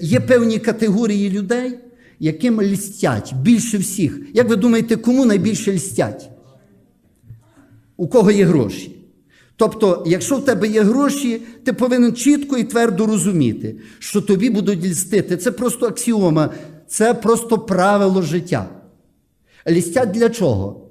Є певні категорії людей, яким льстять більше всіх. Як ви думаєте, кому найбільше льстять? У кого є гроші? Тобто, якщо в тебе є гроші, ти повинен чітко і твердо розуміти, що тобі будуть льстити. Це просто аксіома, це просто правило життя. Льстять для чого?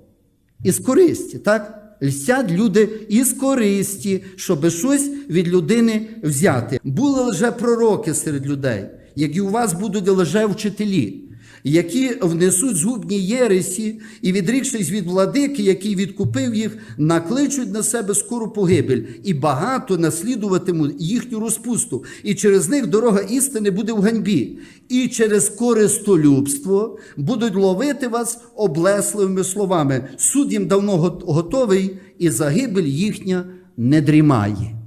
Із користі, так? Льстять люди із користі, щоб щось від людини взяти. Були лжепророки серед людей, як і у вас будуть лжевчителі, які внесуть згубні єресі і, відрікшись від владики, який відкупив їх, накличуть на себе скору погибель, і багато наслідуватимуть їхню розпусту. І через них дорога істини буде в ганьбі, і через користолюбство будуть ловити вас облесливими словами. Суд їм давно готовий, і загибель їхня не дрімає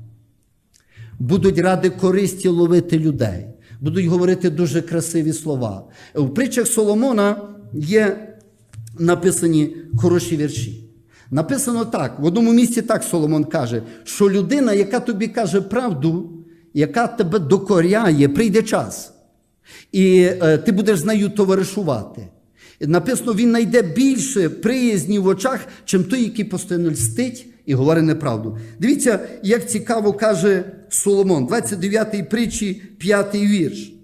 будуть ради користі ловити людей, будуть говорити дуже красиві слова. У притчах Соломона є написані хороші вірші. Написано так: в одному місці так Соломон каже, що людина, яка тобі каже правду, яка тебе докоряє, прийде час. І е, ти будеш з нею товаришувати. Написано, він знайде більше приязні в очах, чим той, який постійно льстить і говорить неправду. Дивіться, як цікаво каже Соломон, 29-й притчі, 5-й вірш.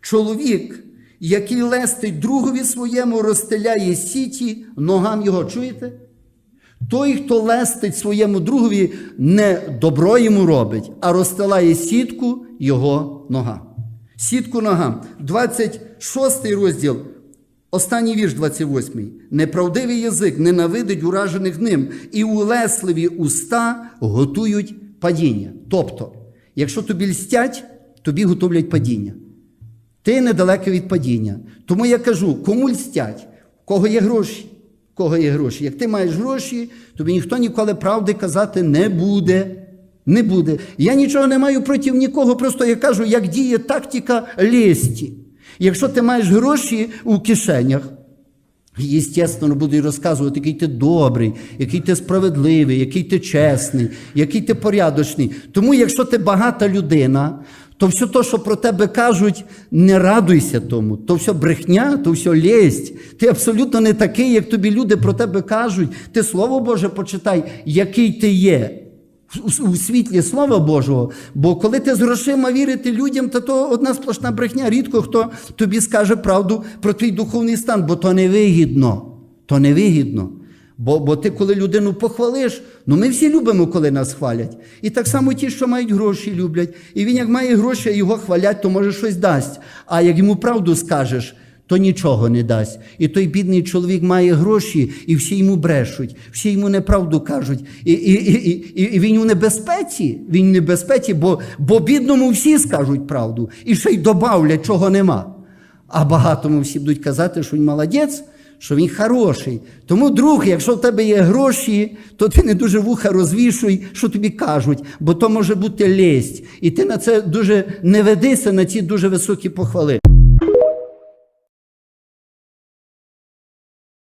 Чоловік, який лестить другові своєму, розстеляє сіті ногам його. Чуєте? Той, хто лестить своєму другові, не добро йому робить, а розстилає сітку його ногам. Сітку ногам. 26 розділ, останній вірш 28. Неправдивий язик ненавидить уражених ним, і улесливі уста готують падіння. Тобто, якщо тобі льстять, тобі готовлять падіння. Ти недалеко від падіння. Тому я кажу, кому льстять, в кого є гроші, в кого є гроші. Як ти маєш гроші, тобі ніхто ніколи правди казати не буде. Не буде. Я нічого не маю проти нікого, просто я кажу, як діє тактика лєсті. Якщо ти маєш гроші у кишенях, Єстественно, буду й розказувати, який ти добрий, який ти справедливий, який ти чесний, який ти порядочний. Тому, якщо ти багата людина, то все те, що про тебе кажуть, не радуйся тому. То все брехня, то все лєсть. Ти абсолютно не такий, як тобі люди про тебе кажуть. Ти Слово Боже почитай, який ти є. У- світлі Слова Божого, бо коли ти з грошима вірити людям, то то одна сплошна брехня. Рідко хто тобі скаже правду про твій духовний стан, бо то невигідно. То невигідно. Бо, бо ти, коли людину похвалиш, ну ми всі любимо, коли нас хвалять. І так само ті, що мають гроші, люблять. І він, як має гроші, його хвалять, то може щось дасть. А як йому правду скажеш, то нічого не дасть. І той бідний чоловік має гроші, і всі йому брешуть, всі йому неправду кажуть. І, і, і, і, він у небезпеці, він у небезпеці, бо, бо бідному всі скажуть правду, і ще й добавлять, чого нема. А багатому всі будуть казати, що він молодець, що він хороший. Тому, друг, якщо в тебе є гроші, то ти не дуже вуха розвішуй, що тобі кажуть, бо то може бути лесть. І ти на це дуже не ведися на ці дуже високі похвали.